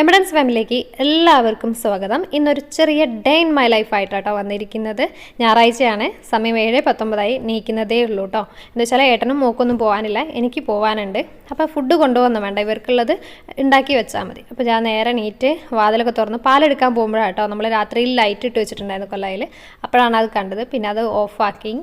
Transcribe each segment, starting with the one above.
എമിഡൻസ് ഫാമിലിക്ക് എല്ലാവർക്കും സ്വാഗതം. ഇന്നൊരു ചെറിയ ഡേ ഇൻ മൈ ലൈഫ് ആയിട്ടാട്ടോ വന്നിരിക്കുന്നത്. ഞായറാഴ്ചയാണ്. സമയം ഏഴ് പത്തൊമ്പതായി നീക്കുന്നതേ ഉള്ളൂ കേട്ടോ എന്താ വെച്ചാൽ ഏട്ടനും മോക്കൊന്നും പോകാനില്ല എനിക്ക് പോകാനുണ്ട് അപ്പോൾ ഫുഡ് കൊണ്ടുപോകുന്ന വേണ്ട. ഇവർക്കുള്ളത് ഉണ്ടാക്കി വെച്ചാൽ മതി. അപ്പോൾ ഞാൻ നേരെ നീറ്റ് വാതിലൊക്കെ തുറന്ന് പാലെടുക്കാൻ പോകുമ്പോഴാണ് കേട്ടോ നമ്മൾ രാത്രിയിൽ ലൈറ്റ് ഇട്ട് വെച്ചിട്ടുണ്ടായിരുന്നു കൊല്ലയിൽ അപ്പോഴാണ് അത് കണ്ടത്. പിന്നെ അത് ഓഫാക്കി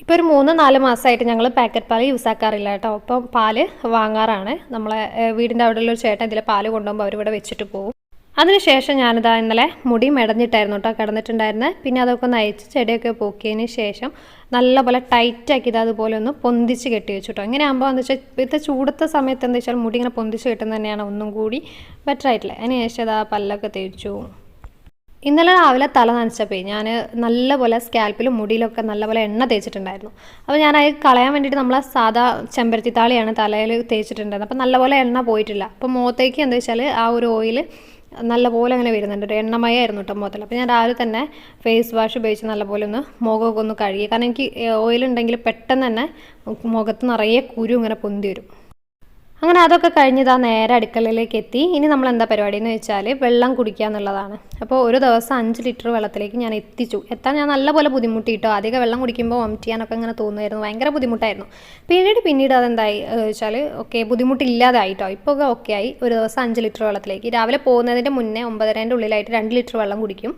ഇപ്പോൾ ഒരു മൂന്ന് നാല് മാസമായിട്ട് ഞങ്ങൾ പാക്കറ്റ് പാൽ യൂസ് ആക്കാറില്ല കേട്ടോ. അപ്പം പാൽ വാങ്ങാറാണ്. നമ്മളെ വീടിന്റെ അവിടെയുള്ള ഒരു ചേട്ടൻ ഇതിൽ പാൽ കൊണ്ടുപോകുമ്പോൾ അവരിവിടെ വെച്ചിട്ട് പോകും അതിനുശേഷം ഞാനിതാ ഇന്നലെ മുടി മെടഞ്ഞിട്ടായിരുന്നു കേട്ടോ കിടന്നിട്ടുണ്ടായിരുന്നത് പിന്നെ അതൊക്കെ ഒന്ന് അയച്ച് ചെടിയൊക്കെ പൊക്കിയതിന് ശേഷം നല്ലപോലെ ടൈറ്റാക്കി ഇത് അതുപോലെ ഒന്ന് പൊന്തിച്ച് കെട്ടി വെച്ചു കേട്ടോ ഇങ്ങനെ ആകുമ്പോൾ എന്താ വെച്ചാൽ ഇപ്പോഴത്തെ ചൂടത്തെ സമയത്ത് എന്താ വെച്ചാൽ മുടി ഇങ്ങനെ പൊന്തിച്ച് കെട്ടുന്നത് തന്നെയാണ് ഒന്നും കൂടി ബെറ്റർ ആയിട്ടില്ല? അതിന് ശേഷം ഇതാ പല്ലൊക്കെ തേച്ചു. ഇന്നലെ രാവിലെ തല നനച്ചപ്പോൾ ഞാൻ നല്ലപോലെ സ്കാൽപ്പിലും മുടിയിലൊക്കെ നല്ലപോലെ എണ്ണ തേച്ചിട്ടുണ്ടായിരുന്നു. അപ്പോൾ ഞാൻ അത് കളയാൻ വേണ്ടിയിട്ട് നമ്മൾ സാധാ ചെമ്പരത്തി താളിയാണ് തലയിൽ തേച്ചിട്ടുണ്ടായിരുന്നത്. അപ്പോൾ നല്ലപോലെ എണ്ണ പോയിട്ടില്ല. അപ്പോൾ മുഖത്തേക്ക് എന്താ വെച്ചാൽ ആ ഒരു ഓയിൽ നല്ലപോലെ അങ്ങനെ വരുന്നുണ്ട്. ഒരു എണ്ണമയായിരുന്നു കേട്ടോ മുഖത്തിൽ അപ്പോൾ ഞാൻ രാവിലെ തന്നെ ഫേസ് വാഷ് ഉപയോഗിച്ച് നല്ലപോലെ ഒന്ന് മുഖമൊക്കെ ഒന്ന് കഴുകി. കാരണം എനിക്ക് ഓയിലുണ്ടെങ്കിൽ പെട്ടെന്ന് തന്നെ മുഖത്ത് നിറയെ കുരു ഇങ്ങനെ പൊന്തി വരും. അങ്ങനെ അതൊക്കെ കഴിഞ്ഞിതാ നേരെ അടുക്കളയിലേക്ക് എത്തി. ഇനി നമ്മൾ എന്താ പരിപാടി എന്ന് വെച്ചാൽ വെള്ളം കുടിക്കുക എന്നുള്ളതാണ്. അപ്പോൾ ഒരു ദിവസം അഞ്ച് ലിറ്റർ വെള്ളത്തിലേക്ക് ഞാൻ എത്തിച്ചു. എത്താൻ ഞാൻ നല്ലപോലെ ബുദ്ധിമുട്ടിയിട്ടോ അധികം വെള്ളം കുടിക്കുമ്പോൾ വോമിറ്റ് ചെയ്യാനൊക്കെ ഇങ്ങനെ തോന്നുമായിരുന്നു. ഭയങ്കര ബുദ്ധിമുട്ടായിരുന്നു. പിന്നീട് പിന്നീട് അതെന്തായി? വെച്ചാൽ ഓക്കെ ബുദ്ധിമുട്ടില്ലാതായിട്ടോ. ഇപ്പോൾ ഒക്കെ ഓക്കെ ആയി. ഒരു ദിവസം അഞ്ച് ലിറ്റർ വെള്ളത്തിലേക്ക്. രാവിലെ പോകുന്നതിന്റെ മുന്നേ ഒമ്പതരേന്റെ ഉള്ളിലായിട്ട് രണ്ട് ലിറ്റർ വെള്ളം കുടിക്കും.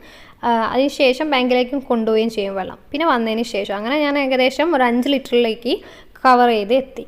അതിനുശേഷം ബാങ്കിലേക്കും കൊണ്ടുപോവുകയും ചെയ്യും വെള്ളം. പിന്നെ വന്നതിന് ശേഷം അങ്ങനെ ഞാൻ ഏകദേശം ഒരു അഞ്ച് ലിറ്ററിലേക്ക് കവർ ചെയ്ത് എത്തി.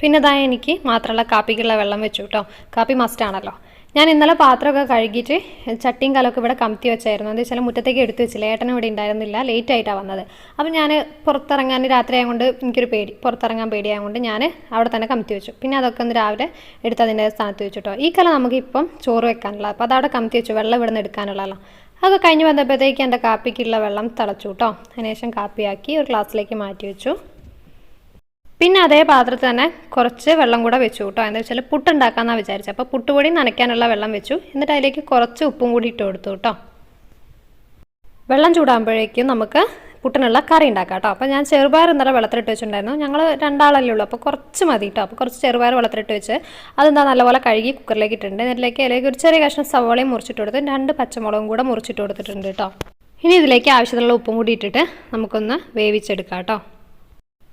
പിന്നെ ഇതാ എനിക്ക് മാത്രമല്ല കാപ്പിക്കുള്ള വെള്ളം വെച്ചു കേട്ടോ കാപ്പി മസ്റ്റാണല്ലോ ഞാൻ ഇന്നലെ പാത്രമൊക്കെ കഴുകിയിട്ട് ചട്ടിയും കലമൊക്കെ ഇവിടെ കമത്തി വെച്ചായിരുന്നു. എന്താ വെച്ചാൽ മുറ്റത്തേക്ക് എടുത്തു വെച്ചില്ല. ഏട്ടനും ഇവിടെ ഉണ്ടായിരുന്നില്ല. ലേറ്റ് ആയിട്ടാണ് വന്നത്. അപ്പം ഞാൻ പുറത്തിറങ്ങാൻ രാത്രി ആയതുകൊണ്ട് എനിക്കൊരു പേടി. പുറത്തിറങ്ങാൻ പേടിയായതുകൊണ്ട് ഞാൻ അവിടെ തന്നെ കമത്തി വെച്ചു. പിന്നെ അതൊക്കെ ഒന്ന് രാവിലെ എടുത്ത് അതിന്റെ സ്ഥാനത്ത് വെച്ചു കേട്ടോ ഈ കല നമുക്കിപ്പം ചോറ് വെക്കാനുള്ള അപ്പോൾ അതവിടെ കമത്തി വെച്ചു. വെള്ളം ഇവിടെ നിന്ന് എടുക്കാനുള്ളതല്ലോ. അതൊക്കെ കഴിഞ്ഞ് വന്നപ്പോഴത്തേക്ക് എന്റെ കാപ്പിക്കുള്ള വെള്ളം തിളച്ചു കേട്ടോ അതിനുശേഷം കാപ്പിയാക്കി ഒരു ഗ്ലാസ്സിലേക്ക് മാറ്റി വെച്ചു. പിന്നെ അതേ പാത്രത്തിൽ തന്നെ കുറച്ച് വെള്ളം കൂടെ വെച്ചു കേട്ടോ. എന്താ വെച്ചാൽ പുട്ടുണ്ടാക്കാമെന്നാണ് വിചാരിച്ചത് അപ്പോൾ പുട്ടുപൊടി നനയ്ക്കാനുള്ള വെള്ളം വെച്ചു. എന്നിട്ട് അതിലേക്ക് കുറച്ച് ഉപ്പും കൂടി ഇട്ട് കൊടുത്തു കേട്ടോ. വെള്ളം ചൂടാകുമ്പോഴേക്കും നമുക്ക് പുട്ടിനുള്ള കറി ഉണ്ടാക്കാം കേട്ടോ. അപ്പോൾ ഞാൻ ചെറുപയർ ഇന്നലെ വെള്ളത്തിലിട്ട് വെച്ചിട്ടുണ്ടായിരുന്നു. ഞങ്ങൾ രണ്ടാളല്ലേ ഉള്ളൂ. അപ്പോൾ കുറച്ച് മതി കേട്ടോ. അപ്പോൾ കുറച്ച് ചെറുപയർ വെള്ളത്തിലിട്ട് വെച്ച് അതെന്താ നല്ലപോലെ കഴുകി കുക്കറിലേക്ക് ഇട്ടിട്ടുണ്ട്. അതിലേക്ക് അതിലേക്ക് ഒരു ചെറിയ കഷ്ണം സവോളയും മുറിച്ചിട്ട് കൊടുത്ത് രണ്ട് പച്ചമുളകും കൂടെ മുറിച്ചിട്ട് കൊടുത്തിട്ടുണ്ട് കേട്ടോ. ഇനി ഇതിലേക്ക് ആവശ്യത്തിനുള്ള ഉപ്പും കൂടി ഇട്ടിട്ട് നമുക്കൊന്ന് വേവിച്ചെടുക്കാം കേട്ടോ.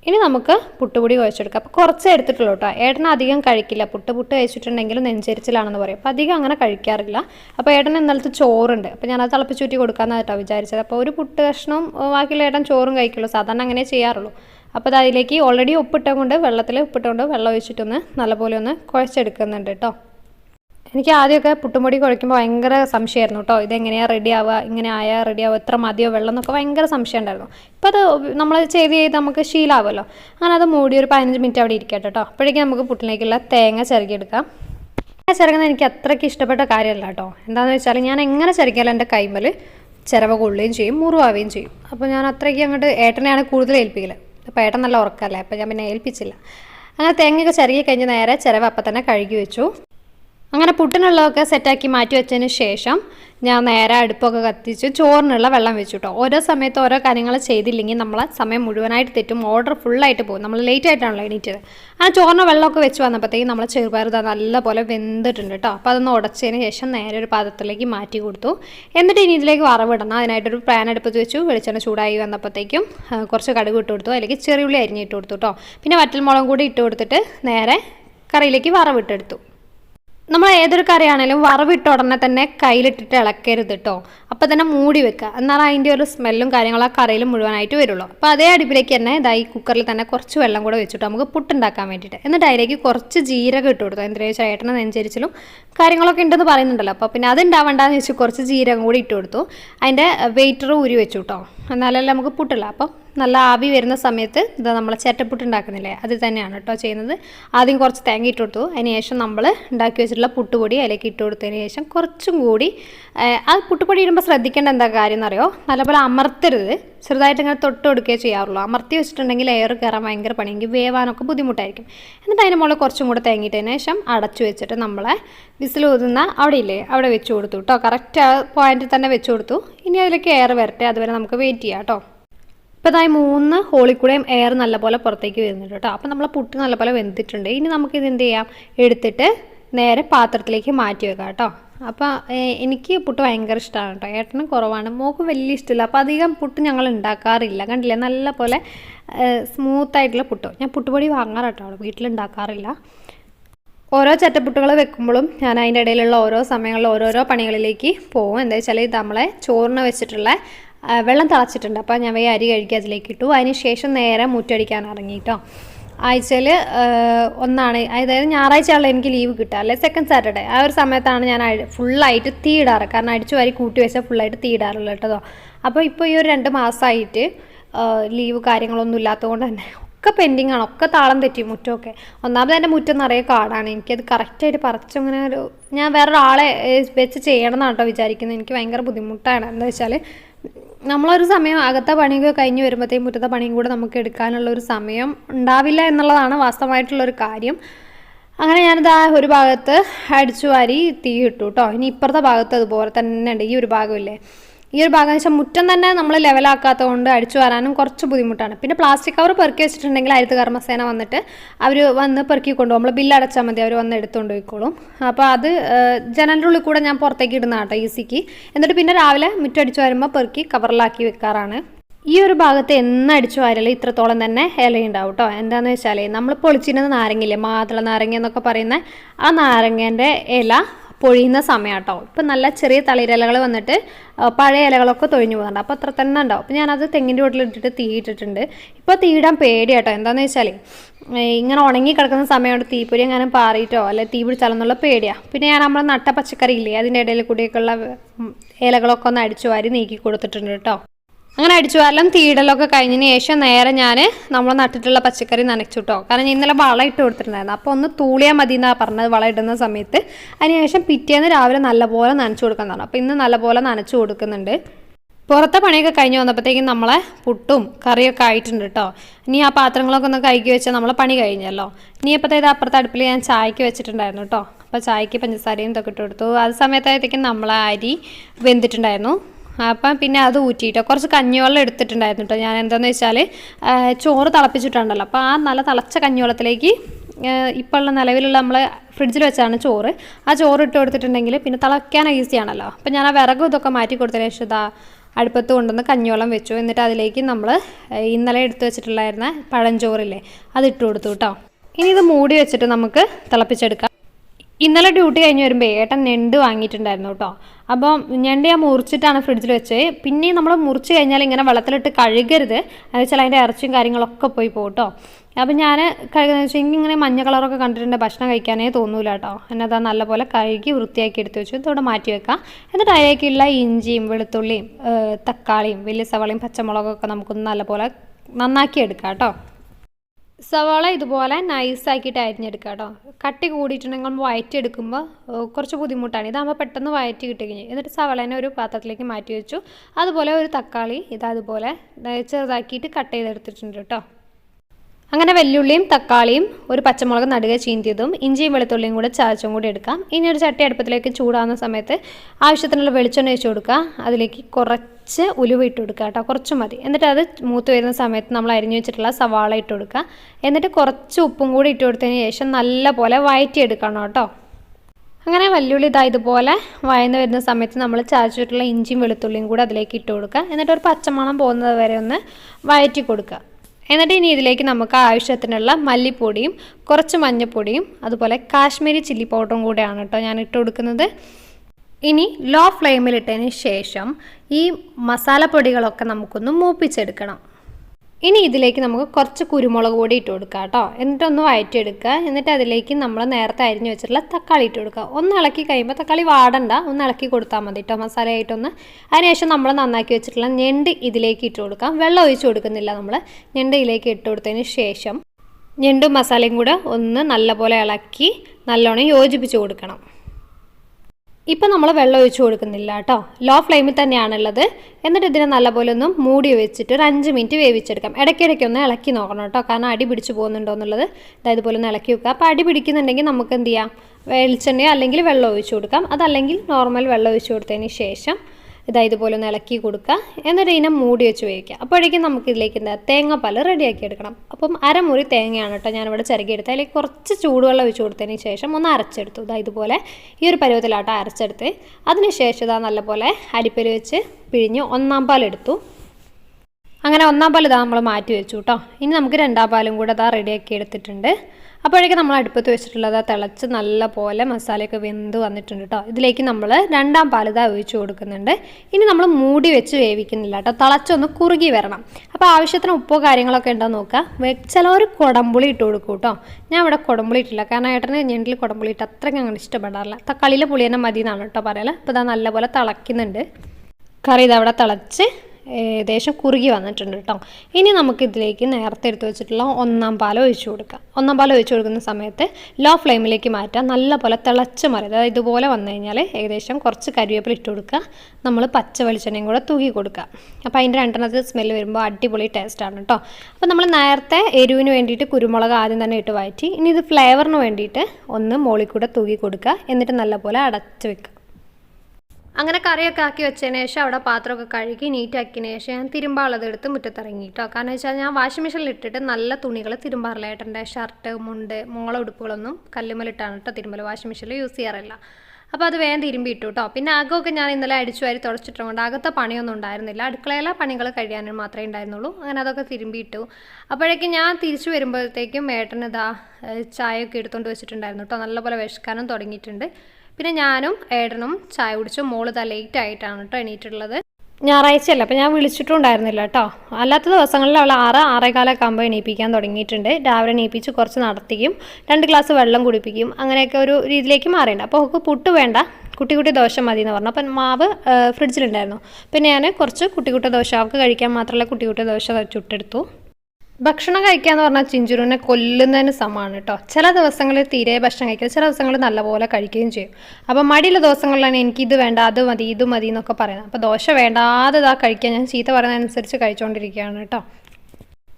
ഇനി നമുക്ക് പുട്ടുപൊടി കുഴച്ചെടുക്കാം. അപ്പോൾ കുറച്ച് എടുത്തിട്ടുള്ളൂ കേട്ടോ ഏട്ടൻ അധികം കഴിക്കില്ല. പുട്ട് പുട്ട് കഴിച്ചിട്ടുണ്ടെങ്കിൽ നെഞ്ചരിച്ചിലാണെന്ന് പറയും. അപ്പോൾ അധികം അങ്ങനെ കഴിക്കാറില്ല. അപ്പോൾ ഏട്ടൻ ഇന്നലത്തെ ചോറുണ്ട്. അപ്പോൾ ഞാനത് തിളപ്പിച്ചൂറ്റി കൊടുക്കാമെന്നാണ് കേട്ടോ വിചാരിച്ചത്. അപ്പോൾ ഒരു പുട്ട് കഷ്ണവും ബാക്കിയുള്ള ഏട്ടൻ ചോറും കഴിക്കുള്ളൂ. സാധാരണ അങ്ങനെ ചെയ്യാറുള്ളൂ. അപ്പോൾ അത് അതിലേക്ക് ഓൾറെഡി ഉപ്പിട്ടുകൊണ്ട് വെള്ളത്തിൽ ഉപ്പിട്ടുകൊണ്ട് വെള്ളം ഒഴിച്ചിട്ടൊന്ന് നല്ലപോലെ ഒന്ന് കുഴച്ചെടുക്കുന്നുണ്ട് കേട്ടോ എനിക്ക് ആദ്യമൊക്കെ പുട്ടുമുടി കുഴയ്ക്കുമ്പോൾ ഭയങ്കര സംശയമായിരുന്നു കേട്ടോ. ഇതെങ്ങനെയാണ് റെഡി ആവുക? ഇങ്ങനെ ആയാൽ റെഡി ആവുക? എത്ര മതിയോ? വെള്ളം എന്നൊക്കെ ഭയങ്കര സംശയം ഉണ്ടായിരുന്നു ഇപ്പോൾ അത് നമ്മൾ ചെയ്ത് ചെയ്ത് നമുക്ക് ശീലമാവുമല്ലോ അങ്ങനെ അത് മൂടി ഒരു പതിനഞ്ച് മിനിറ്റ് അവിടെ ഇരിക്കട്ടെ കേട്ടോ. അപ്പോഴേക്കും നമുക്ക് പുട്ടിലേക്കുള്ള തേങ്ങ ചിരകിയെടുക്കാം തേങ്ങ ചിരകുന്നത് എനിക്ക് അത്രയ്ക്ക് ഇഷ്ടപ്പെട്ട കാര്യമല്ല കേട്ടോ. എന്താണെന്ന് വെച്ചാൽ ഞാൻ എങ്ങനെ ചിരക്കിയാലും എന്റെ കൈമൽ ചിരവ കൊള്ളുകയും ചെയ്യും മുറിവാവുകയും ചെയ്യും. അപ്പോൾ ഞാൻ അത്രയ്ക്ക് അങ്ങോട്ട് ഏട്ടനെയാണ് കൂടുതൽ ഏൽപ്പിക്കൽ അപ്പോൾ ഏട്ടൻ നല്ല ഉറക്കമല്ലേ അപ്പോൾ ഞാൻ പിന്നെ ഏൽപ്പിച്ചില്ല. അങ്ങനെ തേങ്ങയൊക്കെ ചിരകി കഴിഞ്ഞ് നേരെ ചിരവ അപ്പം തന്നെ കഴുകി വെച്ചു. അങ്ങനെ പുട്ടിനുള്ളതൊക്കെ സെറ്റാക്കി മാറ്റി വെച്ചതിന് ശേഷം ഞാൻ നേരെ അടുപ്പൊക്കെ കത്തിച്ച് ചോറിനുള്ള വെള്ളം വെച്ചു കേട്ടോ ഓരോ സമയത്ത് ഓരോ കാര്യങ്ങൾ ചെയ്തില്ലെങ്കിൽ നമ്മൾ സമയം മുഴുവനായിട്ട് തെറ്റും ഓർഡർ ഫുള്ളായിട്ട് പോകും. നമ്മൾ ലേറ്റ് ആയിട്ടാണല്ലോ എണീറ്റത് ആ ചോറിന് വെള്ളമൊക്കെ വെച്ച് വന്നപ്പോഴത്തേക്കും നമ്മൾ ചെറുപയർ ഇതാ നല്ലപോലെ വെന്തിട്ടുണ്ട് കേട്ടോ അപ്പോൾ അതൊന്ന് ഉടച്ചതിന് ശേഷം നേരെ ഒരു പാത്രത്തിലേക്ക് മാറ്റി കൊടുത്തു. എന്നിട്ട് ഇനി ഇതിലേക്ക് വറവിടണം അതിനായിട്ടൊരു പാൻ അടുപ്പത്ത് വെച്ചു. വെളിച്ചെണ്ണ ചൂടായി വന്നപ്പോഴത്തേക്കും കുറച്ച് കടുക് ഇട്ട് കൊടുത്തു. അതിലേക്ക് ചെറിയുള്ളി അരിഞ്ഞിട്ട് കൊടുത്തു കേട്ടോ പിന്നെ വറ്റൽമുളകും കൂടി ഇട്ട് കൊടുത്തിട്ട് നേരെ കറിയിലേക്ക് വറവിട്ടെടുത്തു നമ്മൾ ഏതൊരു കറിയാണേലും വറവിട്ട ഉടനെ തന്നെ കയ്യിലിട്ടിട്ട് ഇളക്കരുത് കേട്ടോ അപ്പോൾ തന്നെ മൂടി വെക്കുക എന്നാൽ അതിന്റെ ഒരു സ്മെല്ലും കാര്യങ്ങളും ആ കറിയിൽ മുഴുവനായിട്ട് വരുള്ളൂ. അപ്പോൾ അതേ അടുപ്പിലേക്ക് തന്നെ ഇതായി കുക്കറിൽ തന്നെ കുറച്ച് വെള്ളം കൂടെ വെച്ചിട്ട് നമുക്ക് പുട്ടുണ്ടാക്കാൻ വേണ്ടിയിട്ട്. എന്നിട്ട് അതിലേക്ക് കുറച്ച് ജീരകം ഇട്ട് കൊടുത്തു എന്താ വെച്ചാൽ ഏട്ടന് നെഞ്ചരിച്ചിലും കാര്യങ്ങളൊക്കെ ഉണ്ടെന്ന് പറയുന്നുണ്ടല്ലോ. അപ്പോൾ പിന്നെ അത് ഉണ്ടാവേണ്ടെന്ന് വെച്ച് കുറച്ച് ജീരകം കൂടി ഇട്ട് കൊടുത്തു. അതിന്റെ വെയിറ്റർ ഊരി വെച്ചു കേട്ടോ എന്നാലല്ലേ നമുക്ക് പുട്ടില്ല. അപ്പം നല്ല ആവി വരുന്ന സമയത്ത് ഇത് നമ്മൾ ചേട്ടപ്പുട്ട് ഉണ്ടാക്കുന്നില്ലേ അത് തന്നെയാണ് കേട്ടോ ചെയ്യുന്നത്. ആദ്യം കുറച്ച് തേങ്ങ ഇട്ട് കൊടുത്തു. അതിന് ശേഷം നമ്മൾ ഉണ്ടാക്കി വെച്ചിട്ടുള്ള പുട്ടുപൊടി അതിലേക്ക് ഇട്ട് കൊടുത്തതിന് ശേഷം കുറച്ചും കൂടി ആ, പുട്ടുപൊടി ഇടുമ്പോൾ ശ്രദ്ധിക്കേണ്ട എന്താ കാര്യം എന്നറിയോ? നല്ലപോലെ അമർത്തരുത്. ചെറുതായിട്ട് ഇങ്ങനെ തൊട്ട് കൊടുക്കുകയേ ചെയ്യാറുള്ളൂ. അമർത്തി വെച്ചിട്ടുണ്ടെങ്കിൽ എയർ കയറാൻ ഭയങ്കര പണിയെങ്കിൽ വേവാനൊക്കെ ബുദ്ധിമുട്ടായിരിക്കും. എന്നിട്ട് അതിന് മുകളിൽ കുറച്ചും കൂടെ തേങ്ങിയിട്ടതിന് ശേഷം അടച്ചു വെച്ചിട്ട് നമ്മളെ വിസിൽ ഊതുന്ന അവിടെ ഇല്ലേ? അവിടെ വെച്ച് കൊടുത്തു കേട്ടോ കറക്റ്റ് ആ പോയിന്റിൽ തന്നെ വെച്ച് കൊടുത്തു. ഇനി അതിലേക്ക് എയർ വരട്ടെ. അതുവരെ നമുക്ക് വെയിറ്റ് ചെയ്യാം കേട്ടോ ഇപ്പോൾ ഇതായി മൂന്ന് ഹോളിൽ കൂടെയും എയർ നല്ലപോലെ പുറത്തേക്ക് വരുന്നുണ്ട് കേട്ടോ അപ്പോൾ നമ്മൾ പുട്ട് നല്ലപോലെ വെന്തിട്ടുണ്ട്. ഇനി നമുക്കിത് എന്ത് ചെയ്യാം? എടുത്തിട്ട് നേരെ പാത്രത്തിലേക്ക് മാറ്റി വെക്കാം കേട്ടോ അപ്പോൾ എനിക്ക് പുട്ട് ഭയങ്കര ഇഷ്ടമാണ് കേട്ടോ ഏട്ടനും കുറവാണ്. മോക്ക് വലിയ ഇഷ്ടമില്ല അപ്പോൾ അധികം പുട്ട് ഞങ്ങൾ ഉണ്ടാക്കാറില്ല. കണ്ടില്ലേ? നല്ല പോലെ സ്മൂത്തായിട്ടുള്ള പുട്ടോ. ഞാൻ പുട്ടുപൊടി വീട്ടിൽ ഉണ്ടാക്കാറില്ല. ഓരോ ചട്ടപ്പുട്ടുകൾ വെക്കുമ്പോഴും ഞാൻ അതിന്റെ ഇടയിലുള്ള ഓരോ സമയങ്ങളിൽ ഓരോരോ പണികളിലേക്ക് പോകും. എന്താ വെച്ചാൽ ഇത് നമ്മളെ ചോറിന് വെച്ചിട്ടുള്ള വെള്ളം തിളച്ചിട്ടുണ്ട്. അപ്പോൾ ഞാൻ വേ അരി കഴുകി അതിലേക്ക് ഇട്ടു. അതിന് ശേഷം നേരെ മുറ്റടിക്കാൻ ഇറങ്ങി കേട്ടോ ആഴ്ചയിൽ ഒന്നാണ്. അതായത് ഞായറാഴ്ചയുള്ള എനിക്ക് ലീവ് കിട്ടുക. അല്ലെ സെക്കൻഡ് സാറ്റർഡേ ആ ഒരു സമയത്താണ് ഞാൻ ഫുള്ളായിട്ട് തീയിടാറ്. കാരണം അടിച്ചു വാരി കൂട്ടി വെച്ചാൽ ഫുള്ളായിട്ട് തീയിടാറുള്ളത് കേട്ടോ. അപ്പോൾ ഇപ്പോൾ ഈ ഒരു രണ്ട് മാസമായിട്ട് ലീവ് കാര്യങ്ങളൊന്നും ഇല്ലാത്തതുകൊണ്ട് തന്നെ ഒക്കെ പെൻഡിങ് ആണ്. ഒക്കെ താളം തെറ്റി മുറ്റമൊക്കെ. ഒന്നാമത് എന്റെ മുറ്റം നിറയെ കാടാണ്. എനിക്കത് കറക്റ്റായിട്ട് പറിച്ചങ്ങനെ ഒരു ഞാൻ വേറൊരാളെ വെച്ച് ചെയ്യണം എന്നാണ് കേട്ടോ വിചാരിക്കുന്നത്. എനിക്ക് ഭയങ്കര ബുദ്ധിമുട്ടാണ്. എന്താ വെച്ചാൽ നമ്മളൊരു സമയം അകത്തെ പണിയൊക്കെ കഴിഞ്ഞ് വരുമ്പോഴത്തേക്കും മുറ്റത്തെ പണിയും കൂടെ നമുക്ക് എടുക്കാനുള്ള ഒരു സമയം ഉണ്ടാവില്ല എന്നുള്ളതാണ് വാസ്തവമായിട്ടുള്ളൊരു കാര്യം. അങ്ങനെ ഞാനിത് ഒരു ഭാഗത്ത് അടിച്ചു വാരി തീ ഇട്ടു കേട്ടോ ഇനി ഇപ്പുറത്തെ ഭാഗത്ത് അതുപോലെ തന്നെ ഉണ്ട്. ഈ ഒരു ഭാഗമില്ലേ ഈ ഒരു ഭാഗം വെച്ചാൽ മുറ്റം തന്നെ നമ്മൾ ലെവലാക്കാത്തത് കൊണ്ട് അടിച്ചു വരാനും കുറച്ച് ബുദ്ധിമുട്ടാണ്. പിന്നെ പ്ലാസ്റ്റിക് കവർ പെറുക്കി വെച്ചിട്ടുണ്ടെങ്കിൽ ഹരിത കർമ്മസേന വന്നിട്ട് അവർ വന്ന് പെറുക്കി കൊണ്ടുപോകും നമ്മൾ ബില്ല് അടച്ചാൽ മതി അവർ വന്ന് എടുത്തുകൊണ്ട് പോയിക്കോളും. അപ്പോൾ അത് ജനലിന്റെ ഉള്ളിൽ കൂടെ ഞാൻ പുറത്തേക്ക് ഇടുന്ന കേട്ടോ ഈസിക്ക് എന്നിട്ട് പിന്നെ രാവിലെ മുറ്റടിച്ചു വരുമ്പോൾ പെറുക്കി കവറിലാക്കി വെക്കാറാണ്. ഈ ഒരു ഭാഗത്ത് എന്നടിച്ചു വാരൽ ഇത്രത്തോളം തന്നെ ഇലയുണ്ടാവും കേട്ടോ എന്താണെന്ന് വെച്ചാൽ നമ്മൾ പൊളിച്ചിരുന്ന നാരങ്ങയില്ലേ? മാതള നാരങ്ങ എന്നൊക്കെ പറയുന്ന ആ നാരങ്ങേന്റെ ഇല പൊഴിയുന്ന സമയം കേട്ടോ ഇപ്പം നല്ല ചെറിയ തളിരലകൾ വന്നിട്ട് പഴയ ഇലകളൊക്കെ തൊഴിഞ്ഞു പോകുന്നുണ്ട്. അപ്പോൾ അത്ര തന്നെ ഉണ്ടാവും. അപ്പോൾ ഞാനത് തെങ്ങിന്റെ വീട്ടിലിട്ടിട്ട് തീയിട്ടിട്ടുണ്ട് ഇപ്പോൾ തീയിടാൻ പേടി കേട്ടോ എന്താണെന്ന് വെച്ചാൽ ഇങ്ങനെ ഉണങ്ങി കിടക്കുന്ന സമയമുണ്ട് തീപ്പൊരി എങ്ങനെ പാറിയിട്ടോ അല്ലെ തീ പിടിച്ചാലെന്നുള്ള പേടിയാണ് പിന്നെ ഞാൻ നമ്മൾ നട്ട പച്ചക്കറി ഇല്ലേ അതിന്റെ ഇടയിൽ കൂടിയൊക്കെയുള്ള ഇലകളൊക്കെ ഒന്ന് അടിച്ചു വാരി നീക്കി കൊടുത്തിട്ടുണ്ട് കേട്ടോ. അങ്ങനെ അടിച്ചു വാരലും തീടലൊക്കെ കഴിഞ്ഞതിന് ശേഷം നേരെ ഞാൻ നമ്മൾ നട്ടിട്ടുള്ള പച്ചക്കറി നനച്ചു കേട്ടോ കാരണം ഞാൻ ഇന്നലെ വളം ഇട്ട് കൊടുത്തിട്ടുണ്ടായിരുന്നു. അപ്പോൾ ഒന്ന് തൂളിയാൽ മതി എന്നാണ് പറഞ്ഞത് വളം ഇടുന്ന സമയത്ത്. അതിനുശേഷം പിറ്റേന്ന് രാവിലെ നല്ലപോലെ നനച്ചു കൊടുക്കുന്നതാണ് അപ്പോൾ ഇന്ന് നല്ലപോലെ നനച്ചു കൊടുക്കുന്നുണ്ട്. പുറത്തെ പണിയൊക്കെ കഴിഞ്ഞ് വന്നപ്പോഴത്തേക്കും നമ്മളെ പുട്ടും കറിയൊക്കെ ആയിട്ടുണ്ട് കേട്ടോ ഇനി ആ പാത്രങ്ങളൊക്കെ ഒന്ന് കഴുകി വെച്ചാൽ നമ്മളെ പണി കഴിഞ്ഞല്ലോ. ഇനി അപ്പോഴത്തേത് അപ്പുറത്തെ അടുപ്പിൽ ഞാൻ ചായക്ക് വെച്ചിട്ടുണ്ടായിരുന്നു കേട്ടോ അപ്പോൾ ചായക്ക് പഞ്ചസാരയും ഇതൊക്കെ ഇട്ട് കൊടുത്തു. അത് സമയത്തായത്തേക്കും നമ്മളെ അരി വെന്തിട്ടുണ്ടായിരുന്നു. അപ്പം പിന്നെ അത് ഊറ്റിയിട്ടോ. കുറച്ച് കഞ്ഞിവെള്ളം എടുത്തിട്ടുണ്ടായിരുന്നു കേട്ടോ ഞാൻ എന്താണെന്ന് വെച്ചാൽ ചോറ് തിളപ്പിച്ചിട്ടുണ്ടല്ലോ. അപ്പോൾ ആ നല്ല തിളച്ച കഞ്ഞിവെള്ളത്തിലേക്ക് ഇപ്പോൾ ഉള്ള നിലവിലുള്ള നമ്മൾ ഫ്രിഡ്ജിൽ വെച്ചാണ് ചോറ്. ആ ചോറ് ഇട്ട് കൊടുത്തിട്ടുണ്ടെങ്കിൽ പിന്നെ തിളയ്ക്കാൻ ഈസിയാണല്ലോ അപ്പം ഞാൻ ആ വിറകും ഇതൊക്കെ മാറ്റി കൊടുത്തതിന് ശേഷം ഇതാ അടുപ്പത്ത് കൊണ്ടുവന്ന് കഞ്ഞിവെള്ളം വെച്ചു. എന്നിട്ട് അതിലേക്ക് നമ്മൾ ഇന്നലെ എടുത്ത് വെച്ചിട്ടുണ്ടായിരുന്ന പഴഞ്ചോറില്ലേ അത് ഇട്ട് കൊടുത്തു കേട്ടോ ഇനി ഇത് മൂടി വെച്ചിട്ട് നമുക്ക് തിളപ്പിച്ചെടുക്കാം. ഇന്നലെ ഡ്യൂട്ടി കഴിഞ്ഞ് വരുമ്പോൾ ഏട്ടൻ നെണ്ട് വാങ്ങിയിട്ടുണ്ടായിരുന്നു കേട്ടോ അപ്പം ഞണ്ട് ഞാൻ മുറിച്ചിട്ടാണ് ഫ്രിഡ്ജിൽ വെച്ചത്. പിന്നെയും നമ്മൾ മുറിച്ച് കഴിഞ്ഞാൽ ഇങ്ങനെ വെള്ളത്തിലിട്ട് കഴുകരുത്. എന്ന് വെച്ചാൽ അതിന്റെ ഇറച്ചിയും കാര്യങ്ങളൊക്കെ പോയി പോട്ടോ. അപ്പം ഞാൻ കഴുകുന്നത് വെച്ചാൽ ഇങ്ങനെ മഞ്ഞ കളറൊക്കെ കണ്ടിട്ടുണ്ട്. ഭക്ഷണം കഴിക്കാനേ തോന്നൂല കേട്ടോ എന്നത് നല്ലപോലെ കഴുകി വൃത്തിയാക്കി എടുത്ത് വെച്ചു. ഇതോടെ മാറ്റി വെക്കാം. എന്നിട്ട് അതിലേക്കുള്ള ഇഞ്ചിയും വെളുത്തുള്ളിയും തക്കാളിയും വലിയ സവളയും പച്ചമുളകൊക്കെ നമുക്കൊന്ന് നല്ലപോലെ നന്നാക്കി എടുക്കാം കേട്ടോ സവാള ഇതുപോലെ നൈസാക്കിയിട്ട് അരിഞ്ഞെടുക്കുക കേട്ടോ. കട്ടി കൂടിയിട്ടുണ്ടെങ്കിൽ വയറ്റിയെടുക്കുമ്പോൾ കുറച്ച് ബുദ്ധിമുട്ടാണ്. ഇതാകുമ്പോൾ പെട്ടെന്ന് വയറ്റി കിട്ടി കഴിഞ്ഞു എന്നിട്ട് സവാളേനെ ഒരു പാത്രത്തിലേക്ക് മാറ്റി വെച്ചു. അതുപോലെ ഒരു തക്കാളി ഇതാ അതുപോലെ ഏഹ്, ചെറുതാക്കിയിട്ട് കട്ട് ചെയ്തെടുത്തിട്ടുണ്ട് കേട്ടോ. അങ്ങനെ വെല്ലുള്ളിയും തക്കാളിയും ഒരു പച്ചമുളക് നടുക ചീന്തിയതും ഇഞ്ചിയും വെളുത്തുള്ളിയും കൂടെ ചതച്ചും കൂടി എടുക്കാം. ഇനി ഒരു ചട്ടി അടുപ്പത്തിലേക്ക് ചൂടാവുന്ന സമയത്ത് ആവശ്യത്തിനുള്ള വെളിച്ചെണ്ണ ഒഴിച്ച് കൊടുക്കുക. അതിലേക്ക് കുറച്ച് ഉലുവ ഇട്ട് കൊടുക്കുക കേട്ടോ. കുറച്ച് മതി. എന്നിട്ട് അത് മൂത്ത് വരുന്ന സമയത്ത് നമ്മൾ അരിഞ്ഞു വെച്ചിട്ടുള്ള സവാള ഇട്ട് കൊടുക്കുക. എന്നിട്ട് കുറച്ച് ഉപ്പും കൂടി ഇട്ട് കൊടുത്തതിന് ശേഷം നല്ലപോലെ വഴറ്റിയെടുക്കണം കേട്ടോ. അങ്ങനെ വല്യുള്ളി ഇതാ ഇതുപോലെ വയന്ന് വരുന്ന സമയത്ത് നമ്മൾ ചാച്ചിട്ടുള്ള ഇഞ്ചിയും വെളുത്തുള്ളിയും കൂടി അതിലേക്ക് ഇട്ട് കൊടുക്കുക. എന്നിട്ട് ഒരു പച്ചമണം പോകുന്നത് വരെ ഒന്ന് വഴറ്റി കൊടുക്കുക. എന്നിട്ട് ഇനി ഇതിലേക്ക് നമുക്ക് ആവശ്യത്തിനുള്ള മല്ലിപ്പൊടിയും കുറച്ച് മഞ്ഞൾപ്പൊടിയും അതുപോലെ കാശ്മീരി ചില്ലി പൗഡറും കൂടെയാണ് കേട്ടോ ഞാൻ ഇട്ട് കൊടുക്കുന്നത്. ഇനി ലോ ഫ്ലെയിമിലിട്ടതിന് ശേഷം ഈ മസാലപ്പൊടികളൊക്കെ നമുക്കൊന്ന് മൂപ്പിച്ചെടുക്കണം. ഇനി ഇതിലേക്ക് നമുക്ക് കുറച്ച് കുരുമുളക് പൊടി ഇട്ട് കൊടുക്കുക കേട്ടോ. എന്നിട്ടൊന്ന് വഴറ്റിയെടുക്കുക എന്നിട്ട് അതിലേക്ക് നമ്മൾ നേരത്തെ അരിഞ്ഞു വെച്ചിട്ടുള്ള തക്കാളി ഇട്ട് കൊടുക്കുക. ഒന്ന് ഇളക്കി കഴിയുമ്പോൾ തക്കാളി വാടണ്ട. ഒന്ന് ഇളക്കി കൊടുത്താൽ മതി കേട്ടോ മസാലയായിട്ടൊന്ന്. അതിനുശേഷം നമ്മൾ നന്നാക്കി വെച്ചിട്ടുള്ള ഞണ്ട് ഇതിലേക്ക് ഇട്ട് കൊടുക്കാം. വെള്ളം ഒഴിച്ച് കൊടുക്കുന്നില്ല നമ്മൾ ഞണ്ട് ഇതിലേക്ക് ഇട്ട് കൊടുത്തതിന് ശേഷം ഞണ്ടും മസാലയും കൂടെ ഒന്ന് നല്ലപോലെ ഇളക്കി നല്ലോണം യോജിപ്പിച്ച് കൊടുക്കണം. ഇപ്പം നമ്മൾ വെള്ളം ഒഴിച്ച് കൊടുക്കുന്നില്ല കേട്ടോ. ലോ ഫ്ലെയിമിൽ തന്നെയാണുള്ളത്. എന്നിട്ട് ഇതിനെ നല്ലപോലെ ഒന്ന് മൂടി വെച്ചിട്ട് ഒരു അഞ്ച് മിനിറ്റ് വേവിച്ചെടുക്കാം. ഇടയ്ക്കിടയ്ക്ക് ഒന്ന് ഇളക്കി നോക്കണം കേട്ടോ. കാരണം അടി പിടിച്ച് പോകുന്നുണ്ടോ എന്നുള്ളത്. അതായത് പോലെ ഒന്ന് ഇളക്കി വെക്കുക. അപ്പോൾ അടി പിടിക്കുന്നുണ്ടെങ്കിൽ നമുക്ക് എന്ത് ചെയ്യാം? വെളിച്ചെണ്ണയോ അല്ലെങ്കിൽ വെള്ളം ഒഴിച്ച് കൊടുക്കാം. അതല്ലെങ്കിൽ നോർമൽ വെള്ളം ഒഴിച്ച് കൊടുത്തതിന് ശേഷം ഇതാ ഇതുപോലെ ഒന്ന് ഇളക്കി കൊടുക്കുക. എന്നിട്ട് ഇതിനെ മൂടി വെച്ച് വേവിക്കുക. അപ്പോഴേക്കും നമുക്ക് ഇതിലേക്ക് എന്താ തേങ്ങാപ്പാൽ റെഡിയാക്കി എടുക്കണം. അപ്പം അരമുറി തേങ്ങയാണ് കേട്ടോ ഞാനിവിടെ ചിരകിയെടുത്ത് അതിലേക്ക് കുറച്ച് ചൂടുവെള്ളം ഒഴിച്ച് കൊടുത്തതിന് ശേഷം ഒന്ന് അരച്ചെടുത്തു. ഇതാ ഇതുപോലെ ഈ ഒരു പരുവത്തിലാട്ടോ അരച്ചെടുത്ത്. അതിന് ശേഷം ഇതാ നല്ലപോലെ അരിപ്പരി വെച്ച് പിഴിഞ്ഞ് ഒന്നാം പാലെടുത്തു അങ്ങനെ ഒന്നാം പാൽ ഇതാ നമ്മൾ മാറ്റി വെച്ചു കേട്ടോ. ഇനി നമുക്ക് രണ്ടാം പാലും കൂടെ ഇതാ റെഡിയാക്കി എടുത്തിട്ടുണ്ട്. അപ്പോഴേക്കും നമ്മൾ അടുപ്പത്ത് വെച്ചിട്ടുള്ളത് തിളച്ച് നല്ല പോലെ മസാലയൊക്കെ വെന്ത് വന്നിട്ടുണ്ട് കേട്ടോ ഇതിലേക്ക് നമ്മൾ രണ്ടാം പാലിത ഒഴിച്ചു കൊടുക്കുന്നുണ്ട്. ഇനി നമ്മൾ മൂടി വെച്ച് വേവിക്കുന്നില്ല കേട്ടോ തിളച്ചൊന്ന് കുറുകി വരണം. അപ്പോൾ ആവശ്യത്തിന് ഉപ്പോ കാര്യങ്ങളൊക്കെ ഉണ്ടോ നോക്കുക ചിലവർ കുടമ്പുളി ഇട്ട് കൊടുക്കും കേട്ടോ ഞാൻ ഇവിടെ കുടമ്പുളി ഇട്ടില്ല. കാരണം ഏട്ടന് ഞണ്ടിൽ കുടമ്പുളി ഇട്ട് അത്രയ്ക്ക് അങ്ങനെ ഇഷ്ടപ്പെടാറില്ല. തക്കാളിയിലെ പുളി തന്നെ മതി എന്നാണ് കേട്ടോ പറയൽ. അപ്പോൾ ഇതാ നല്ലപോലെ തിളയ്ക്കുന്നുണ്ട്. കറി ഇതവിടെ തിളച്ച് ഏകദേശം കുറുകി വന്നിട്ടുണ്ട് കേട്ടോ ഇനി നമുക്കിതിലേക്ക് നേരത്തെ എടുത്ത് വെച്ചിട്ടുള്ള ഒന്നാം പാൽ ഒഴിച്ചു കൊടുക്കാം. ഒന്നാം പാൽ ഒഴിച്ചു കൊടുക്കുന്ന സമയത്ത് ലോ ഫ്ലെയിമിലേക്ക് മാറ്റാം. നല്ലപോലെ തിളച്ച് മറി. അതായത് ഇതുപോലെ വന്നു കഴിഞ്ഞാൽ ഏകദേശം കുറച്ച് കരിവേപ്പില ഇട്ട് കൊടുക്കുക. നമ്മൾ പച്ച വെളിച്ചെണ്ണയും കൂടെ തൂക്കി കൊടുക്കുക. അപ്പോൾ അതിന്റെ രണ്ടെണ്ണത്തിൽ സ്മെല്ല് വരുമ്പോൾ അടിപൊളി ടേസ്റ്റാണ് കേട്ടോ അപ്പോൾ നമ്മൾ നേരത്തെ എരിവിന് വേണ്ടിയിട്ട് കുരുമുളക് ആദ്യം തന്നെ ഇട്ട് വഴറ്റി ഇനി ഇത് ഫ്ലേവറിന് വേണ്ടിയിട്ട് ഒന്ന് മോളിൽ കൂടെ തൂക്കി കൊടുക്കുക. എന്നിട്ട് നല്ലപോലെ അടച്ച് വെക്കുക. അങ്ങനെ കറിയൊക്കെ ആക്കി വെച്ചതിന് ശേഷം അവിടെ പാത്രമൊക്കെ കഴുകി നീറ്റാക്കിയതിന് ശേഷം ഞാൻ തിരുമ്പാളത് എടുത്ത് മുറ്റത്തിറങ്ങി കേട്ടോ. കാരണം വെച്ചാൽ ഞാൻ വാഷിംഗ് മെഷീനിൽ ഇട്ടിട്ട് നല്ല തുണികൾ തിരുമ്പാറില്ല ഷർട്ട് മുണ്ട് മോള ഉടുപ്പുകളൊന്നും കല്ലുമലിട്ടാണ് കേട്ടോ തിരുമ്പൽ വാഷിംഗ് മെഷീനിൽ യൂസ് ചെയ്യാറില്ല. അപ്പോൾ അത് വേഗം തിരുമ്പി ഇട്ടു കേട്ടോ. പിന്നെ അകമൊക്കെ ഞാൻ ഇന്നലെ അടിച്ചു വാരി തുടച്ചിട്ടുകൊണ്ട് അകത്തെ പണിയൊന്നും ഉണ്ടായിരുന്നില്ല. അടുക്കളയിലെ പണികൾ കഴിയാനും മാത്രമേ ഉണ്ടായിരുന്നുള്ളൂ. അങ്ങനെ അതൊക്കെ തിരുമ്പി ഇട്ടു. അപ്പോഴേക്കും ഞാൻ തിരിച്ചു വരുമ്പോഴത്തേക്കും ഏട്ടനിതാ ചായയൊക്കെ എടുത്തുകൊണ്ട് വെച്ചിട്ടുണ്ടായിരുന്നു കേട്ടോ. നല്ലപോലെ വിശക്കാനും തുടങ്ങിയിട്ടുണ്ട്. പിന്നെ ഞാനും ഏട്ടനും ചായ കുടിച്ചു മോൾ ഇതാ ലേറ്റ് ആയിട്ടാണ് കേട്ടോ എണീറ്റുള്ളത് ഞായറാഴ്ചയല്ല അപ്പോൾ ഞാൻ വിളിച്ചിട്ടുണ്ടായിരുന്നില്ല കേട്ടോ അല്ലാത്ത ദിവസങ്ങളിൽ അവൾ ആറ് ആറേകാലൊക്കെ ആകുമ്പോൾ എണീപ്പിക്കാൻ തുടങ്ങിയിട്ടുണ്ട്. രാവിലെ എണീപ്പിച്ച് കുറച്ച് നടത്തിക്കും. രണ്ട് ഗ്ലാസ് വെള്ളം കുടിപ്പിക്കും. അങ്ങനെയൊക്കെ ഒരു രീതിയിലേക്ക് മാറിയിട്ടുണ്ട്. അപ്പോൾ അവൾക്ക് പുട്ട് വേണ്ട കുട്ടി കുട്ടി ദോശ മതി എന്ന് പറഞ്ഞു. അപ്പം മാവ് ഫ്രിഡ്ജിലുണ്ടായിരുന്നു. പിന്നെ ഞാൻ കുറച്ച് കുട്ടി ദോശ അവൾക്ക് കഴിക്കാൻ മാത്രമല്ല കുട്ടി ദോശ ചുട്ടെടുത്തു. ഭക്ഷണം കഴിക്കുക എന്ന് പറഞ്ഞാൽ ചിഞ്ചുരുവിനെ കൊല്ലുന്നതിന് സമാണ് കേട്ടോ. ചില ദിവസങ്ങളിൽ തീരെ ഭക്ഷണം കഴിക്കുക ചില ദിവസങ്ങൾ നല്ലപോലെ കഴിക്കുകയും ചെയ്യും. അപ്പോൾ മടിയുള്ള ദിവസങ്ങളിലാണ് എനിക്ക് ഇത് വേണ്ട അത് മതി ഇത് മതി എന്നൊക്കെ പറയുന്നത്. അപ്പോൾ ദോശ വേണ്ടാതെ ഇതാ കഴിക്കാൻ ഞാൻ ചീത്ത പറയുന്നതനുസരിച്ച് കഴിച്ചുകൊണ്ടിരിക്കുകയാണ് കേട്ടോ.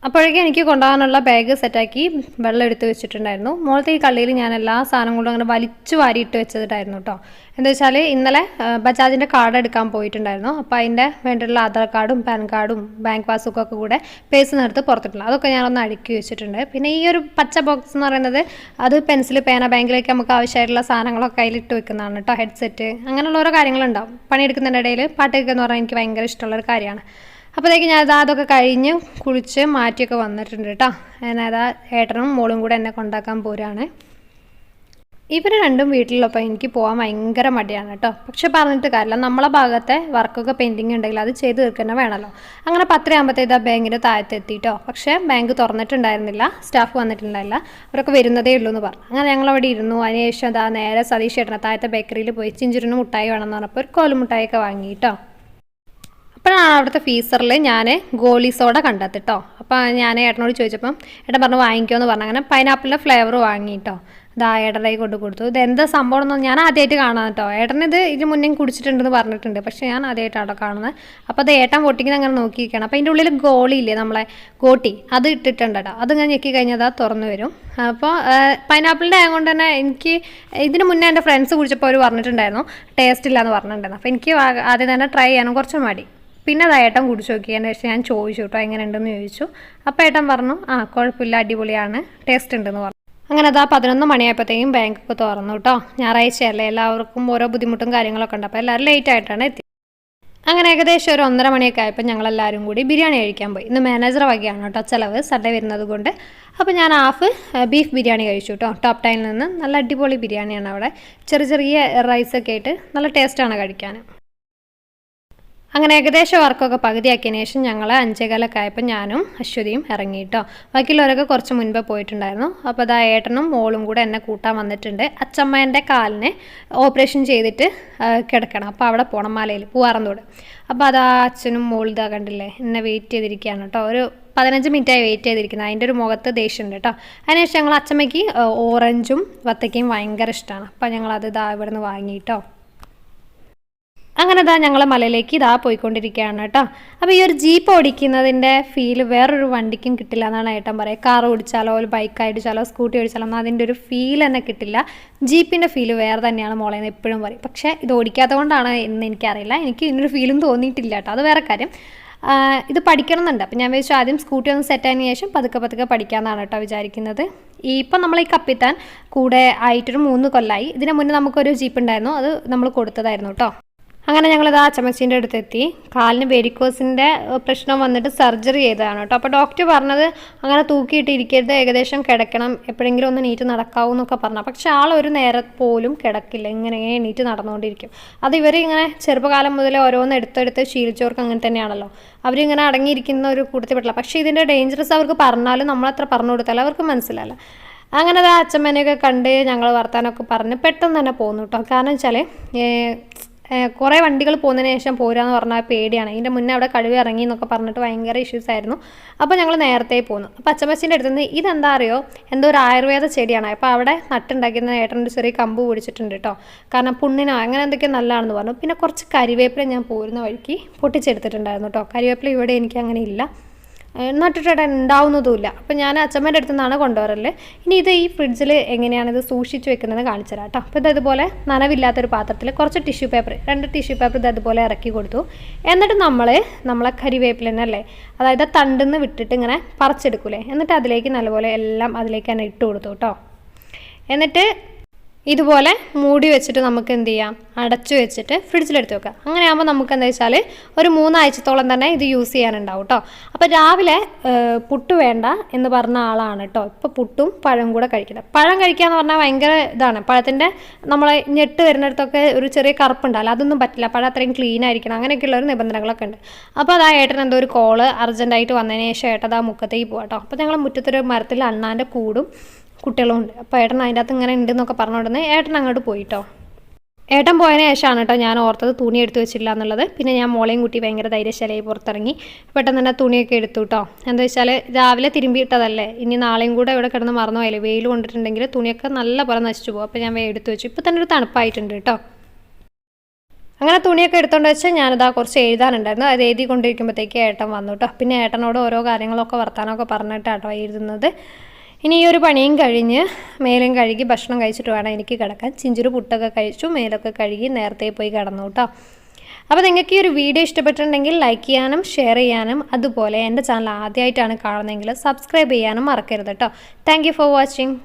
അപ്പോഴേക്കും എനിക്ക് കൊണ്ടുപോകാനുള്ള ബാഗ് സെറ്റാക്കി വെള്ളം എടുത്ത് വെച്ചിട്ടുണ്ടായിരുന്നു. മോളത്തെ ഈ കള്ളിയിൽ ഞാൻ എല്ലാ സാധനങ്ങളും അങ്ങനെ വലിച്ചു വാരിയിട്ട് വെച്ചിട്ടായിരുന്നു കേട്ടോ എന്താ വെച്ചാൽ ഇന്നലെ ബജാജിന്റെ കാർഡ് എടുക്കാൻ പോയിട്ടുണ്ടായിരുന്നു. അപ്പോൾ അതിന്റെ വേണ്ടിയിട്ടുള്ള ആധാർ കാർഡും പാൻ കാർഡും ബാങ്ക് പാസ്ബുക്കും ഒക്കെ കൂടെ നിർത്ത് പുറത്തിട്ടുള്ള അതൊക്കെ ഞാനൊന്ന് അടുക്കി വെച്ചിട്ടുണ്ട്. പിന്നെ ഈ ഒരു പച്ച ബോക്സ് എന്ന് പറയുന്നത് അത് പെൻസിൽ പേന ബാങ്കിലേക്ക് നമുക്ക് ആവശ്യമായിട്ടുള്ള സാധനങ്ങളൊക്കെ അതിലിട്ട് വെക്കുന്നതാണ് കേട്ടോ ഹെഡ്സെറ്റ് അങ്ങനെയുള്ള ഓരോ കാര്യങ്ങളുണ്ടാവും. പണിയെടുക്കുന്നതിന്റെ ഇടയിൽ പാട്ട് കേൾക്കുക എന്ന് പറഞ്ഞാൽ എനിക്ക് ഭയങ്കര ഇഷ്ടമുള്ളൊരു കാര്യമാണ്. അപ്പോഴത്തേക്ക് ഞാൻ അതാ അതൊക്കെ കഴിഞ്ഞ് കുളിച്ച് മാറ്റിയൊക്കെ വന്നിട്ടുണ്ട് കേട്ടോ. ഞാനതാ ഏട്ടനും മോളും കൂടെ എന്നെ കൊണ്ടാക്കാൻ പോരാണ്. ഇവർ രണ്ടും വീട്ടിലുള്ളപ്പോൾ എനിക്ക് പോകാൻ ഭയങ്കര മടിയാണ് കേട്ടോ. പക്ഷെ പറഞ്ഞിട്ട് കാര്യമില്ല. നമ്മളെ ഭാഗത്തെ വർക്കൊക്കെ പെൻഡിങ് ഉണ്ടെങ്കിൽ അത് ചെയ്ത് തീർക്കുന്നത് വേണമല്ലോ അങ്ങനെ പത്തരയാകുമ്പോഴത്തേക്ക് ആ ബാങ്കിന്റെ താഴത്തെത്തിയിട്ടോ പക്ഷേ ബാങ്ക് തുറന്നിട്ടുണ്ടായിരുന്നില്ല. സ്റ്റാഫ് വന്നിട്ടുണ്ടായില്ല അവരൊക്കെ വരുന്നതേ ഉള്ളൂ എന്ന് പറഞ്ഞു. അങ്ങനെ ഞങ്ങൾ അവിടെ ഇരുന്നു. അതിനുശേഷം അതാ നേരെ സതീഷ് ചേട്ടനെ താഴത്തെ ബേക്കറിയിൽ പോയി ചിഞ്ചുരിന് മുട്ടായി വേണമെന്ന് പറഞ്ഞപ്പോൾ ഒരു കോലുമുട്ടായൊക്കെ വാങ്ങി കേട്ടോ. അപ്പോഴാണ് അവിടുത്തെ ഫീസറിൽ ഞാൻ ഗോളി സോഡ കണ്ടെത്തിട്ടോ അപ്പോൾ ഞാൻ ഏട്ടനോട് ചോദിച്ചപ്പം ഏട്ടൻ പറഞ്ഞു വാങ്ങിക്കുമെന്ന് പറഞ്ഞു. അങ്ങനെ പൈനാപ്പിളിന്റെ ഫ്ലേവർ വാങ്ങിയിട്ടോ ഇതാ ഏട്ടന്റെ കൊണ്ട് കൊടുത്തു. ഇത് എന്താ സംഭവം എന്നൊന്നും ഞാൻ ആദ്യമായിട്ട് കാണാൻ കേട്ടോ ഏട്ടനിത് ഇതിന് മുന്നേ കുടിച്ചിട്ടുണ്ടെന്ന് പറഞ്ഞിട്ടുണ്ട്. പക്ഷേ ഞാൻ ആദ്യമായിട്ടാണോ കാണുന്നത് അപ്പോൾ അത് ഏട്ടൻ പൊട്ടിക്കുന്ന അങ്ങനെ നോക്കിയിരിക്കണം അപ്പോൾ അതിന്റെ ഉള്ളിൽ ഗോളി ഇല്ലേ നമ്മളെ ഗോട്ടി? അത് ഇട്ടിട്ടുണ്ട് കേട്ടോ അത് ഞാൻ ഞെക്കി കഴിഞ്ഞാൽ അത് തുറന്നു വരും. അപ്പോൾ പൈനാപ്പിളിന്റെ ആയതുകൊണ്ട് തന്നെ എനിക്ക് ഇതിന് മുന്നേ എന്റെ ഫ്രണ്ട്സ് കുടിച്ചപ്പോൾ അവർ പറഞ്ഞിട്ടുണ്ടായിരുന്നു. ടേസ്റ്റ് ഇല്ലയെന്ന് പറഞ്ഞിട്ടുണ്ടായിരുന്നു. അപ്പോൾ എനിക്ക് ആദ്യം തന്നെ ട്രൈ ചെയ്യാനും കുറച്ച് മടി. പിന്നെ അത് ഏട്ടൻ കുടിച്ചു നോക്കിയതിന് ശേഷം ഞാൻ ചോദിച്ചു കേട്ടോ എങ്ങനെ ഉണ്ടെന്ന് ചോദിച്ചു. അപ്പോൾ ഏട്ടൻ പറഞ്ഞു ആ കുഴപ്പമില്ല അടിപൊളിയാണ് ടേസ്റ്റ് ഉണ്ടെന്ന് പറഞ്ഞു. അങ്ങനെ അതാ പതിനൊന്ന് മണിയായപ്പോഴത്തേക്കും ബാങ്കൊക്കെ തുറന്നു കേട്ടോ ഞായറാഴ്ചയല്ലേ എല്ലാവർക്കും ഓരോ ബുദ്ധിമുട്ടും കാര്യങ്ങളൊക്കെ ഉണ്ട്. അപ്പോൾ എല്ലാവരും ലേറ്റ് ആയിട്ടാണ് എത്തി. അങ്ങനെ ഏകദേശം ഒരു ഒന്നര മണിയൊക്കെ ആയപ്പോൾ ഞങ്ങളെല്ലാവരും കൂടി ബിരിയാണി കഴിക്കാൻ പോയി. ഇന്ന് മാനേജർ വകയാണ് കേട്ടോ ചിലവ് സൺഡേ വരുന്നത് കൊണ്ട്. അപ്പോൾ ഞാൻ ഹാഫ് ബീഫ് ബിരിയാണി കഴിച്ചു കേട്ടോ ടോപ്പ് ടൈനിൽ നിന്ന് നല്ല അടിപൊളി ബിരിയാണിയാണ് അവിടെ. ചെറിയ ചെറിയ റൈസൊക്കെ ആയിട്ട് നല്ല ടേസ്റ്റാണ് കഴിക്കാൻ അങ്ങനെ ഏകദേശം വർക്കൊക്കെ പകുതിയാക്കിയതിന് ശേഷം ഞങ്ങൾ അഞ്ചേകാലൊക്കെ ആയപ്പോൾ ഞാനും അശ്വതിയും ഇറങ്ങി കേട്ടോ ബാക്കിയുള്ളവരൊക്കെ കുറച്ച് മുൻപേ പോയിട്ടുണ്ടായിരുന്നു. അപ്പോൾ അതാ ഏട്ടനും മോളും കൂടെ എന്നെ കൂട്ടാൻ വന്നിട്ടുണ്ട്. അച്ചമ്മേന്റെ കാലിനെ ഓപ്പറേഷൻ ചെയ്തിട്ട് കിടക്കണം. അപ്പോൾ അവിടെ പോകണം മലയിൽ പൂവാറന്തോട്. അപ്പോൾ അതാ അച്ഛനും മോളും ഇതാ കണ്ടില്ലേ എന്നെ വെയിറ്റ് ചെയ്തിരിക്കുകയാണ് കേട്ടോ ഒരു പതിനഞ്ച് മിനിറ്റായി വെയിറ്റ് ചെയ്തിരിക്കുന്നത്. അതിന്റെ ഒരു മുഖത്ത് ദേഷ്യമുണ്ട് കേട്ടോ അതിനുശേഷം ഞങ്ങൾ അച്ചമ്മയ്ക്ക് ഓറഞ്ചും വത്തക്കയും ഭയങ്കര ഇഷ്ടമാണ് അപ്പോൾ ഞങ്ങളത് ഇതാ ഇവിടെ നിന്ന് വാങ്ങി കേട്ടോ അങ്ങനെ ഇതാ ഞങ്ങൾ മലയിലേക്ക് ഇതാ പോയിക്കൊണ്ടിരിക്കുകയാണ് കേട്ടോ. അപ്പോൾ ഈ ഒരു ജീപ്പ് ഓടിക്കുന്നതിന്റെ ഫീൽ വേറൊരു വണ്ടിക്കും കിട്ടില്ല എന്നാണ് ഏട്ടൻ പറയുക. കാർ ഓടിച്ചാലോ ഒരു ബൈക്ക് ഓടിച്ചാലോ സ്കൂട്ടി ഓടിച്ചാലോ ഒന്നും അതിന്റെ ഒരു ഫീൽ തന്നെ കിട്ടില്ല. ജീപ്പിന്റെ ഫീൽ വേറെ തന്നെയാണ് മോളെ എന്ന് എപ്പോഴും പറയും. പക്ഷേ ഇത് ഓടിക്കാത്തത് കൊണ്ടാണ് എന്ന് എനിക്കറിയില്ല. എനിക്ക് ഇതിനൊരു ഫീലും തോന്നിയിട്ടില്ല കേട്ടോ. അത് വേറെ കാര്യം. ഇത് ഇത് പഠിക്കണമെന്നുണ്ട്. അപ്പം ഞാൻ വിചാരിച്ചു ആദ്യം സ്കൂട്ടി ഒന്ന് സെറ്റ് ആയതിനു ശേഷം പതുക്കെ പതുക്കെ പഠിക്കാമെന്നാണ് കേട്ടോ വിചാരിക്കുന്നത്. ഈ ഇപ്പം നമ്മൾ ഈ കപ്പിത്താൻ കൂടെ ആയിട്ടൊരു മൂന്ന് കൊല്ലമായി ഇതിനു മുന്നേ നമുക്കൊരു ജീപ്പ് ഉണ്ടായിരുന്നു. അത് നമ്മൾ കൊടുത്തതായിരുന്നു കേട്ടോ. അങ്ങനെ ഞങ്ങളിത് ആ ചമച്ചീന്റെ അടുത്തെത്തി. കാലിന് വെരിക്കോസിന്റെ പ്രശ്നം വന്നിട്ട് സർജറി ചെയ്തതാണ് കേട്ടോ. അപ്പോൾ ഡോക്ടർ പറഞ്ഞത് അങ്ങനെ തൂക്കിയിട്ട് ഇരിക്കരുത് ഏകദേശം കിടക്കണം എപ്പോഴെങ്കിലും ഒന്ന് നീറ്റ് നടക്കാവൂ എന്നൊക്കെ പറഞ്ഞു. പക്ഷെ ആൾ ഒരു നേരം പോലും കിടക്കില്ല ഇങ്ങനെ എണീറ്റ് നടന്നുകൊണ്ടിരിക്കും. അത് ഇവർ ഇങ്ങനെ ചെറുപ്പകാലം മുതലേ ഓരോന്ന് എടുത്തെടുത്ത് ശീലിച്ചവർക്ക് അങ്ങനെ തന്നെയാണല്ലോ. അവരിങ്ങനെ അടങ്ങിയിരിക്കുന്ന ഒരു കൂട്ടത്തിൽ പെട്ടില്ല പക്ഷേ ഇതിന്റെ ഡേഞ്ചറസ് അവർക്ക് പറഞ്ഞാലും നമ്മളത്ര പറഞ്ഞു കൊടുത്താലും അവർക്ക് മനസ്സിലല്ല അങ്ങനെ അത് അച്ഛമ്മേനെയൊക്കെ കണ്ട് ഞങ്ങൾ വർത്താനമൊക്കെ പറഞ്ഞ് പെട്ടെന്ന് തന്നെ പോന്നു കേട്ടോ. കാരണം വെച്ചാൽ കുറേ വണ്ടികൾ പോകുന്നതിന് ശേഷം പോരാന്ന് പറഞ്ഞാൽ പേടിയാണ്. ഇതിന്റെ മുന്നേ അവിടെ കഴിവ് ഇറങ്ങി എന്നൊക്കെ പറഞ്ഞിട്ട് ഭയങ്കര ഇഷ്യൂസ് ആയിരുന്നു. അപ്പോൾ ഞങ്ങൾ നേരത്തെ പോന്നു. അപ്പോൾ അച്ചമ്മച്ചിന്റെ അടുത്ത് നിന്ന് ഇതെന്താ അറിയോ? എന്തോ ഒരു ആയുർവേദ ചെടിയാണ്. അപ്പോൾ അവിടെ നട്ടുണ്ടാക്കിയ ഏട്ടന്റെ ചെറിയ കമ്പ് പിടിച്ചിട്ടുണ്ട് കേട്ടോ കാരണം പുണ്ണിനോ അങ്ങനെ എന്തൊക്കെയോ നല്ലതാണെന്ന് പറഞ്ഞു. പിന്നെ കുറച്ച് കരിവേപ്പില ഞാൻ പോരുന്ന വഴിക്ക് പൊട്ടിച്ചെടുത്തിട്ടുണ്ടായിരുന്നു കേട്ടോ കരിവേപ്പില ഇവിടെ എനിക്ക് അങ്ങനെ ഇല്ല. നട്ടിട്ട് ഉണ്ടാവുന്നതുമില്ല അപ്പം ഞാൻ അച്ഛമ്മേന്റെ അടുത്ത് നിന്നാണ് കൊണ്ടുവരൽ. ഇനി ഇത് ഈ ഫ്രിഡ്ജിൽ എങ്ങനെയാണ് ഇത് സൂക്ഷിച്ച് വെക്കുന്നത് കാണിച്ചു തരാം കേട്ടോ. അപ്പോൾ ഇത് ഇതുപോലെ നനവില്ലാത്തൊരു പാത്രത്തിൽ കുറച്ച് ടിഷ്യൂ പേപ്പർ രണ്ട് ടിഷ്യൂ പേപ്പർ ഇത് അതുപോലെ ഇറക്കി കൊടുത്തു. എന്നിട്ട് നമ്മൾ നമ്മളെ കരിവേപ്പില തന്നെ അല്ലേ? അതായത് തണ്ടിൽ നിന്ന് വിട്ടിട്ട് ഇങ്ങനെ പറിച്ചെടുക്കൂലേ? എന്നിട്ട് അതിലേക്ക് നല്ലപോലെ എല്ലാം അതിലേക്ക് തന്നെ ഇട്ട് കൊടുത്തു കേട്ടോ. എന്നിട്ട് ഇതുപോലെ മൂടി വെച്ചിട്ട് നമുക്ക് എന്ത് ചെയ്യാം? അടച്ചു വെച്ചിട്ട് ഫ്രിഡ്ജിലെടുത്ത് വെക്കാം. അങ്ങനെ ആകുമ്പോൾ നമുക്ക് എന്താ വെച്ചാൽ ഒരു മൂന്നാഴ്ചത്തോളം തന്നെ ഇത് യൂസ് ചെയ്യാനുണ്ടാവും കേട്ടോ അപ്പോൾ രാവിലെ പുട്ട് വേണ്ട എന്ന് പറഞ്ഞ ആളാണ് കേട്ടോ ഇപ്പോൾ പുട്ടും പഴം കൂടെ കഴിക്കുന്നത്. പഴം കഴിക്കുക എന്ന് പറഞ്ഞാൽ ഭയങ്കര ഇതാണ്. പഴത്തിന്റെ നമ്മളെ ഞെട്ട് വരുന്നിടത്തൊക്കെ ഒരു ചെറിയ കറുപ്പുണ്ടല്ലോ അതൊന്നും പറ്റില്ല. പഴം അത്രയും ക്ലീൻ ആയിരിക്കണം. അങ്ങനെയൊക്കെയുള്ള ഒരു നിബന്ധനകളൊക്കെ ഉണ്ട്. അപ്പോൾ അതാ ഏട്ടൻ എന്തോ ഒരു കോൾ അർജന്റായിട്ട് വന്നതിന് ശേഷം ഏട്ടൻ ആ മുക്കത്തേക്ക് പോകാം കേട്ടോ അപ്പോൾ ഞങ്ങൾ മുറ്റത്തൊരു മരത്തിൽ അണ്ണാന്റെ കൂടും കുട്ടികളും ഉണ്ട് അപ്പോൾ ഏട്ടൻ അതിന്റെ അകത്ത് ഇങ്ങനെ ഉണ്ട് എന്നൊക്കെ ഏട്ടൻ അങ്ങോട്ട് പോയിട്ടോ? ഏട്ടൻ പോയതിന് ശേഷമാണ് കേട്ടോ ഞാൻ ഓർത്തത് തുണി എടുത്തു വെച്ചില്ല എന്നുള്ളത്. പിന്നെ ഞാൻ മോളെയും കുട്ടി ഭയങ്കര ധൈര്യശാലയായി പുറത്തിറങ്ങി. പെട്ടെന്ന് തന്നെ തുണിയൊക്കെ എടുത്തു കേട്ടോ. എന്താ വെച്ചാൽ രാവിലെ തിരുമ്പിയിട്ടതല്ലേ ഇനി നാളെയും കൂടെ ഇവിടെ കിടന്ന് മറന്നു പോയാലേ വെയിൽ കൊണ്ടിട്ടുണ്ടെങ്കിൽ തുണിയൊക്കെ നല്ല പോലെ നശിച്ചു പോകും. അപ്പോൾ ഞാൻ വേ എടുത്തു വെച്ചു. ഇപ്പോൾ തന്നെ ഒരു തണുപ്പായിട്ടുണ്ട് കേട്ടോ. അങ്ങനെ തുണിയൊക്കെ എടുത്തോണ്ട് വെച്ച് ഞാനിതാ കുറച്ച് എഴുതാനുണ്ടായിരുന്നു. അത് എഴുതി കൊണ്ടിരിക്കുമ്പോഴത്തേക്ക് ഏട്ടൻ വന്നു കേട്ടോ. പിന്നെ ഏട്ടനോട് ഓരോ കാര്യങ്ങളൊക്കെ വർത്താനമൊക്കെ പറഞ്ഞിട്ടാട്ടോ എഴുതുന്നത്. ഇനി ഈ ഒരു പണിയും കഴിഞ്ഞ് മേലും കഴുകി ഭക്ഷണം കഴിച്ചിട്ട് വേണം എനിക്ക് കിടക്കാൻ. ചിഞ്ചുരു പുട്ടൊക്കെ കഴിച്ചു മേലൊക്കെ കഴുകി നേരത്തെ പോയി കിടന്നു കേട്ടോ അപ്പോൾ നിങ്ങൾക്ക് ഈ ഒരു വീഡിയോ ഇഷ്ടപ്പെട്ടിട്ടുണ്ടെങ്കിൽ ലൈക്ക് ചെയ്യാനും ഷെയർ ചെയ്യാനും അതുപോലെ എന്റെ ചാനൽ ആദ്യമായിട്ടാണ് കാണുന്നതെങ്കിൽ സബ്സ്ക്രൈബ് ചെയ്യാനും മറക്കരുത് കേട്ടോ താങ്ക് ഫോർ വാച്ചിങ്